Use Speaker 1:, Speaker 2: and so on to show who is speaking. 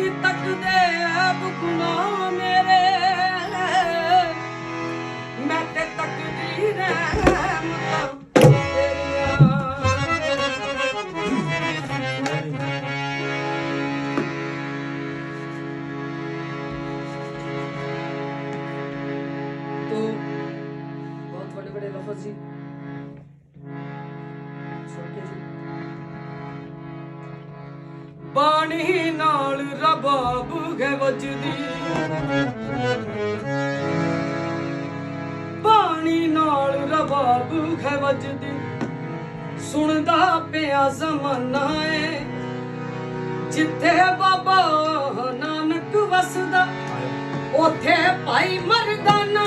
Speaker 1: ਕਿ ਤੱਕਦੇ ਐਬ ਗੁਨਾਹ ਮੇਰੇ? ਮੈਂ ਤੇ ਤੱਕਦੀ ਰਹਿਮਤ ਜੀ ਛੋਟੇ ਜੀ। ਬਾਣੀ ਨਾ ਰਬਾਬ ਹੈ ਵੱਜਦੀ। ਬਾਣੀ ਨਾਲ ਰਬਾਬ ਹੈ ਵੱਜਦੀ। ਸੁਣਦਾ ਪਿਆ ਜ਼ਮਾਨਾ ਏ ਜਿੱਥੇ ਬਾਬਾ ਨਾਨਕ ਵਸਦਾ ਉਥੇ ਭਾਈ ਮਰਦਾਨਾ